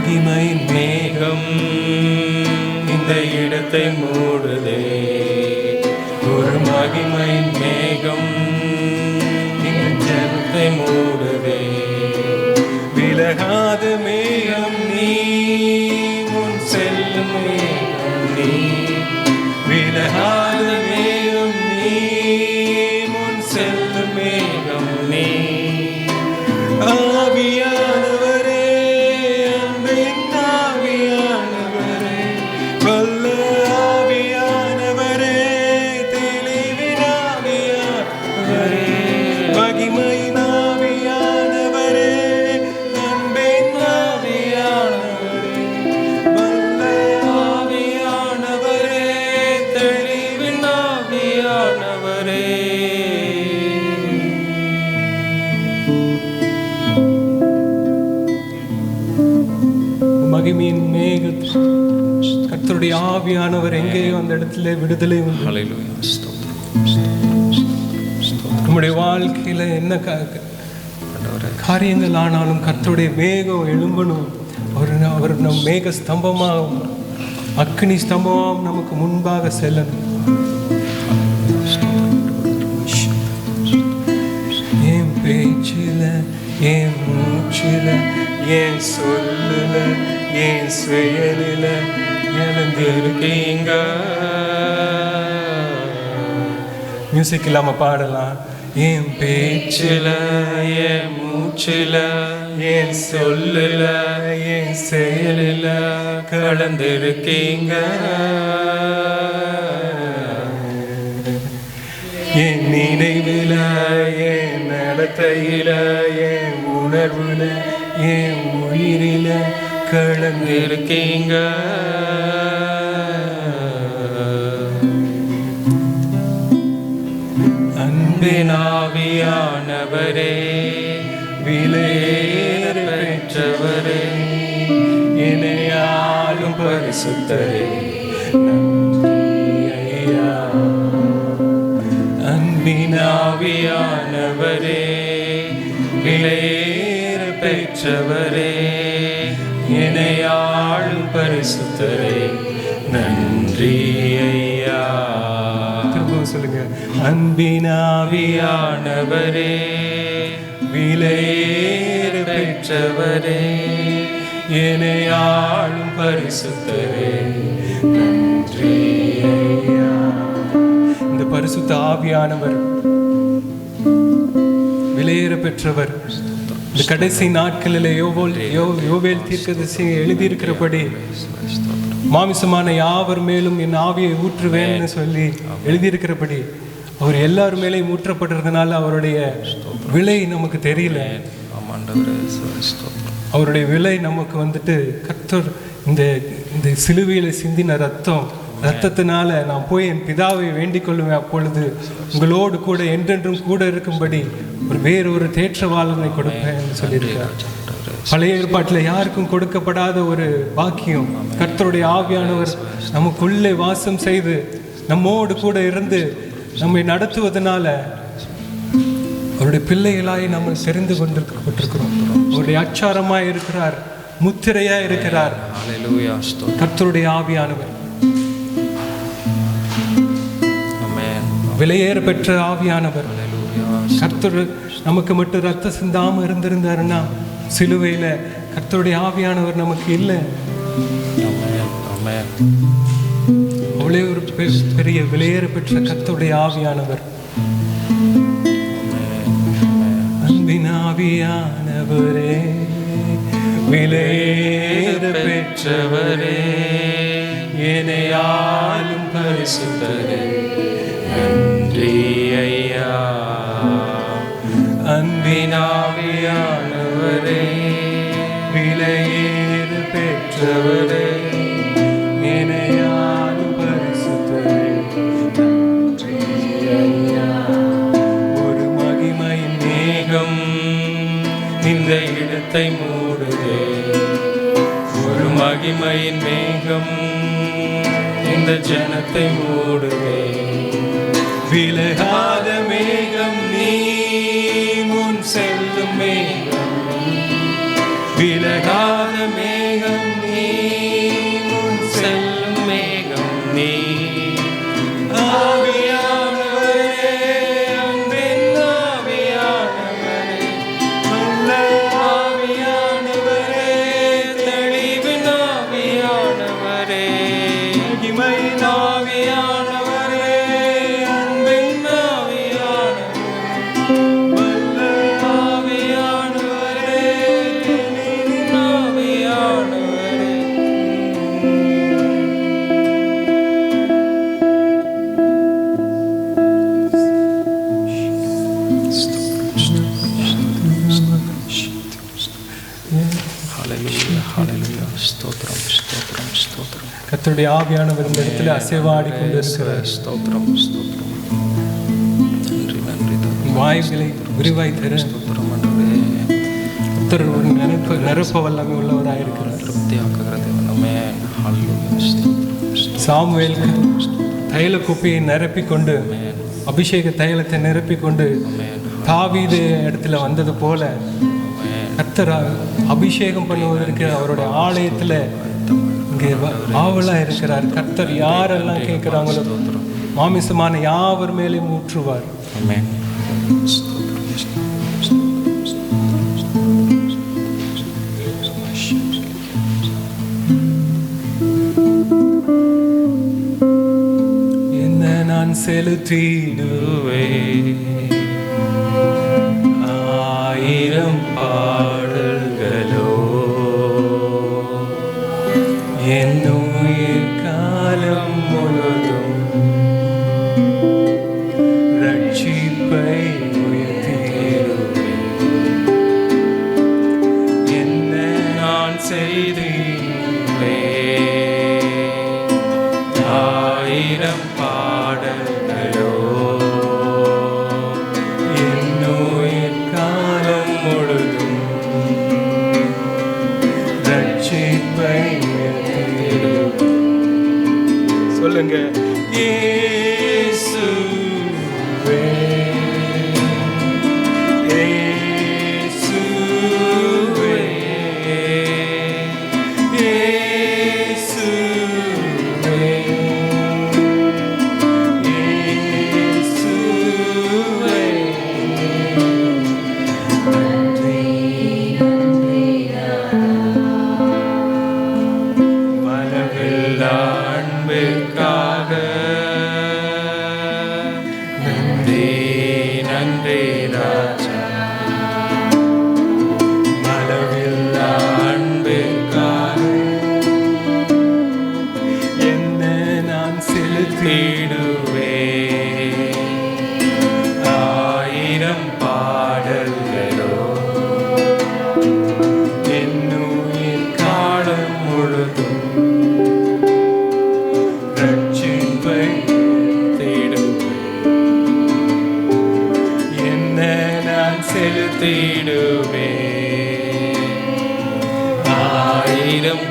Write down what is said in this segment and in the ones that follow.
மகிமை மேகம் இந்த இடத்தை மூடுதே. ஒரு மகிமை மேகம் இந்த ஜனத்தை மூடுதே. விலகாத மேகம் நீ முன் செல்லும் மேகம் நீ. விலகாத கர்த்தருடைய ஆவியானவர் எங்கேயோ அந்த இடத்துல விடுதலை. நம்முடைய வாழ்க்கையில என்ன காரியங்கள் ஆனாலும் கர்த்தருடைய மேகம் எழும்பணும். அவர் அவர் நம் மேக ஸ்தம்பமாகவும் அக்னி ஸ்தம்பமாகவும் நமக்கு முன்பாக செல்லணும். என் பேச்சில என் மூச்சில என் சொல்லுல என் செயலில எழுந்திருக்கீங்க மியூசிக் இல்லாம பாடலாம். என் பேச்சில என் மூச்சில என் சொல்லுல என் செயலில கலந்திருக்கீங்க. என் நினைவில என் நடத்தையில என் உணர்வுல என் உயிரில கலந்திருக்கீங்க. அன்பினாவியானவரே விலையேற பெற்றவரே இணையாலும் பரிசுத்தரே அன்பினாவியானவரே விலையேற பெற்றவரே அன்பினாவியானவரே விலையேற பெற்றவரே இணையாளும் பரிசுத்தரே. நன்றி இந்த பரிசுத்த ஆவியானவர் விலையேற பெற்றவர் இந்த கடைசி நாட்களில் யோவோல் யோ யோவேல் தீர்க்கதரிசி எழுதியிருக்கிறபடி மாமிசமான யாவர் மேலும் என் ஆவியை ஊற்றுவேன்னு சொல்லி எழுதியிருக்கிறபடி அவர் எல்லார் மேலேயும் ஊற்றப்பட்டிருக்கனால அவருடைய விலை நமக்கு தெரியல. அவருடைய விலை நமக்கு வந்துட்டு கர்த்தர் இந்த இந்த சிலுவையில் சிந்தின ரத்தம் ரத்தத்தினால நான் போய் என் பிதாவை வேண்டிக் கொள்ளுவேன் அப்பொழுது உங்களோடு கூட என்றென்றும் கூட இருக்கும்படி ஒரு வேறொரு தேற்றவாளனை கொடுப்பேன் சொல்லியிருக்கார் பழைய ஏற்பாட்டில் யாருக்கும் கொடுக்கப்படாத ஒரு பாக்கியம். கர்த்தருடைய ஆவியானவர் நமக்குள்ளே வாசம் செய்து நம்மோடு கூட இருந்து நம்மை நடத்துவதனால அவருடைய பிள்ளைகளாய் நம்ம தெரிந்து கொண்டிருக்கப்பட்டிருக்கிறோம். அவருடைய அச்சாரமாய் இருக்கிறார் முத்திரையாய் இருக்கிறார். கர்த்தருடைய ஆவியானவர். விலையேற பெற்ற ஆவியானவர். கர்த்தர் நமக்கு மட்டும் ரத்த சிந்தாம இருந்திருந்தாருன்னா சிலுவையில கர்த்தருடைய ஆவியானவர் நமக்கு இல்லை. அவ்வளே ஒரு பெரிய விலையேற பெற்ற கத்துடைய ஆவியானவர். அன்பின் ஆவியானவரே விலையேற பெற்றவரே என்னையாலும் பரிசுத்தரே நன்றி ஐயா அன்பின் ஆவியானவரே பெற்றவரே வானத்தை மூடுதே விலகாத மேகம் நீ முன் செல்லும் மேகம் விலக ஸ்தோத்திரம் ஸ்தோத்திரம் ஸ்தோத்திரம் கர்த்தருடைய ஆவியானவர் இந்த இடத்துல அசைவாடி கொண்டு இருக்கிறார். ஸ்தோத்திரம் ஸ்தோத்திரம் நன்றி நன்றி. வாயுகளை விரிவாய் தர. ஸ்தோத்திரம் கர்த்தர் ஒரு நிரப்ப நிரப்ப வல்லமை திருப்தியாக்குகிற தேவனமே ஸ்தோத்திரம் ஸ்தோத்திரம் சாமுவேலுக்கு தைல குப்பையை நிரப்பி கொண்டு அபிஷேக தைலத்தை நிரப்பி கொண்டு தாவீது இடத்துல வந்தது போல கர்த்தர் அபிஷேகம் பண்ணுவதற்கு அவருடைய ஆலயத்துல இங்கே வ- ஆவலா இருக்கிறார். கர்த்தர் யாரெல்லாம் கேட்கிறாங்களோ மாமிசமான யாவர் மேலேயும் ஊற்றுவார். என்ன நான் செலுத்திடுவே ஆயிரம் பாடல்களோ சொல்லுங்க. ஏ நான் செலுத்திடுவே ஆயிரம்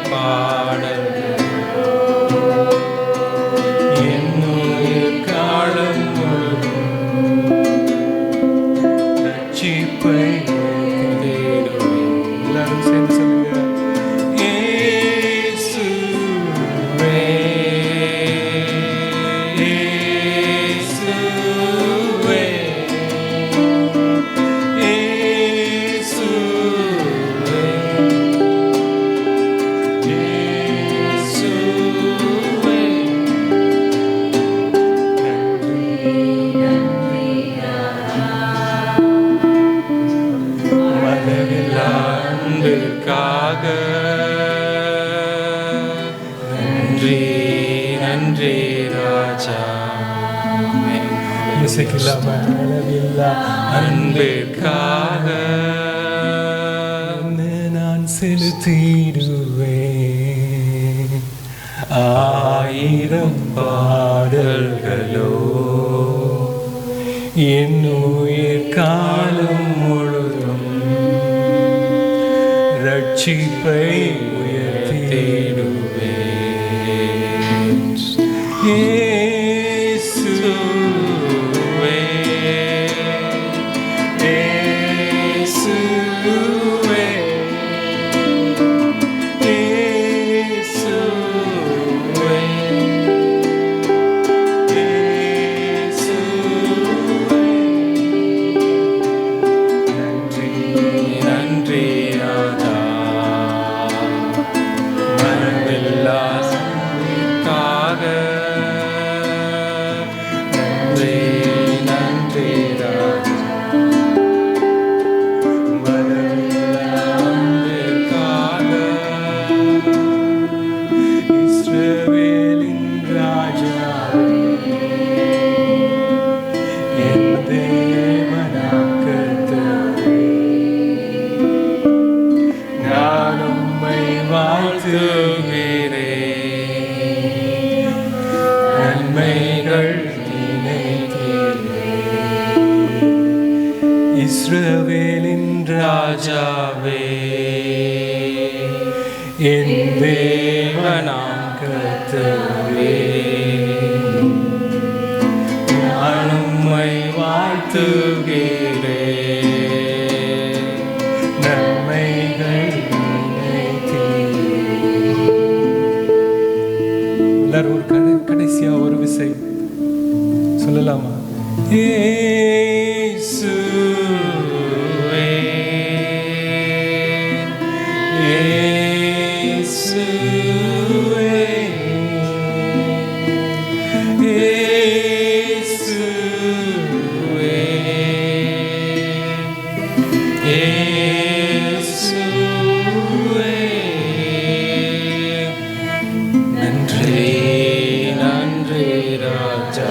இசைக்கில்லாம அன்பிற்காக நான் செலுத்திடுவேன் ஆயிரம் பாடல்களோ என் உயிர் காலம் முழுதும் ரட்சிப்பை வாழ்த்துகிறேன் நன்மைகள் இஸ்ரவேலின் ராஜாவே என் தேவனாம் கர்த்தரே. நான் உம்மை சொல்லலாமா? இயேசுவே, நன்றி நன்றி ராஜா.